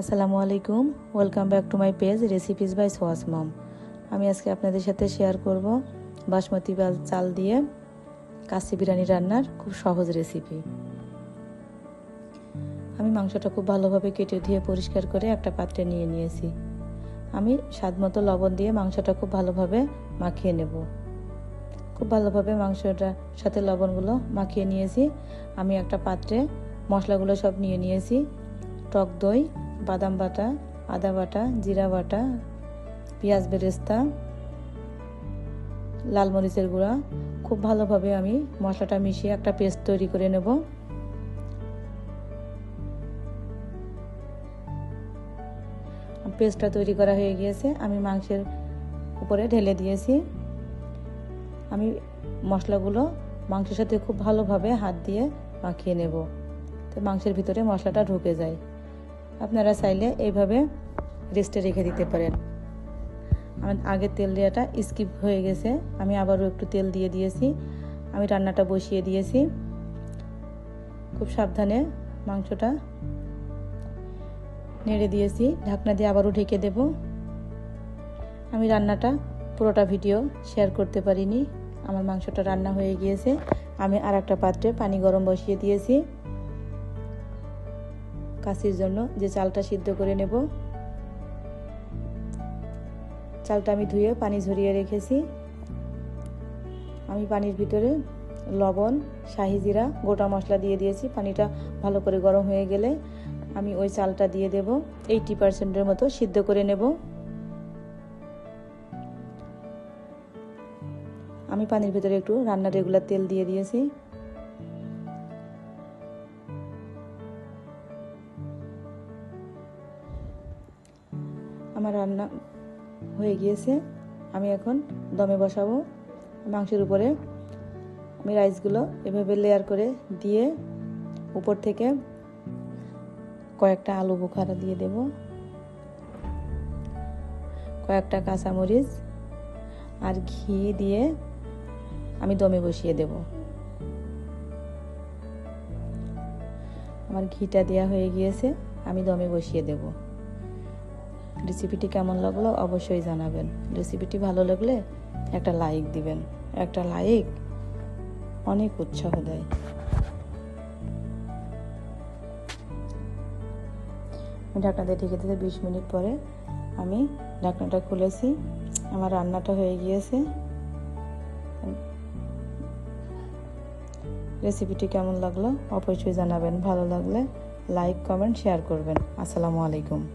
আসসালামু আলাইকুম। Welcome back to my page recipes by সোয়াস mom আমি আজকে আপনাদের সাথে শেয়ার করব বাসমতি চাল দিয়ে কাশি বিরিয়ানি রান্নার খুব সহজ রেসিপি আমি মাংসটা খুব ভালোভাবে কেটে ধুয়ে পরিষ্কার করে একটা পাত্রে নিয়ে নিয়েছি। আমি স্বাদ মতো লবণ দিয়ে মাংসটা খুব ভালোভাবে মাখিয়ে নেব। খুব ভালোভাবে মাংসটার সাথে লবণগুলো মাখিয়ে নিয়েছি। আমি একটা পাত্রে মশলাগুলো সব নিয়ে নিয়েছি। টক দই বাদাম বাটা, আদা বাটা, জিরা বাটা, পেঁয়াজ বেরেস্তা, লাল মরিচের গুঁড়া। খুব ভালোভাবে আমি মশলাটা মিশিয়ে একটা পেস্ট তৈরি করে নেব। পেস্টটা তৈরি করা হয়ে গিয়েছে। আমি মাংসের উপরে ঢেলে দিয়েছি। আমি মশলাগুলো মাংসের সাথে খুব ভালোভাবে হাত দিয়ে মাখিয়ে নেব। তো মাংসের ভিতরে মশলাটা ঢুকে যায়। আপনারা চাইলে এইভাবে রেস্টে রেখে দিতে পারেন। আমার আগের তেল দেওয়াটা স্কিপ হয়ে গেছে। আমি আবারও একটু তেল দিয়ে দিয়েছি। আমি রান্নাটা বসিয়ে দিয়েছি। খুব সাবধানে মাংসটা নেড়ে দিয়েছি। ঢাকনা দিয়ে আবারও ঢেকে দেব। আমি রান্নাটা পুরোটা ভিডিও শেয়ার করতে পারিনি। আমার মাংসটা রান্না হয়ে গিয়েছে। আমি আর একটা পাত্রে পানি গরম বসিয়ে দিয়েছি। কাশির জন্য যে চালটা সিদ্ধ করে নেব। চালটা আমি ধুয়ে পানি ঝরিয়ে রেখেছি। আমি পানির ভিতরে লবণ, শাহি জিরা, গোটা মশলা দিয়ে দিয়েছি। পানিটা ভালো করে গরম হয়ে গেলে আমি ওই চালটা দিয়ে দেব। এইটি পার্সেন্টের মতো সিদ্ধ করে নেব। আমি পানির ভিতরে একটু রান্নার রেগুলার তেল দিয়ে দিয়েছি। আমার রান্না হয়ে গিয়েছে। আমি এখন দমে বসাবো। মাংসের উপরে আমি রাইসগুলো এভাবে লেয়ার করে দিয়ে উপর থেকে কয়েকটা আলু বোখারা দিয়ে দেব। কয়েকটা কাঁচামরিচ আর ঘি দিয়ে আমি দমে বসিয়ে দেব। আমার ঘিটা দেওয়া হয়ে গিয়েছে, আমি দমে বসিয়ে দেবো। রেসিপিটি কেমন লাগল অবশ্যই জানাবেন। রেসিপিটি ভালো লাগলে একটা লাইক দিবেন। একটা লাইক অনেক উৎসাহ দেয়। ঢাকনাতে ঢেকে দিতে বিশ মিনিট পরে আমি ঢাকনাটা খুলেছি। আমার রান্নাটা হয়ে গিয়েছে। রেসিপিটি কেমন লাগল অবশ্যই জানাবেন। ভালো লাগলে লাইক কমেন্ট শেয়ার করবেন। আসসালামু আলাইকুম।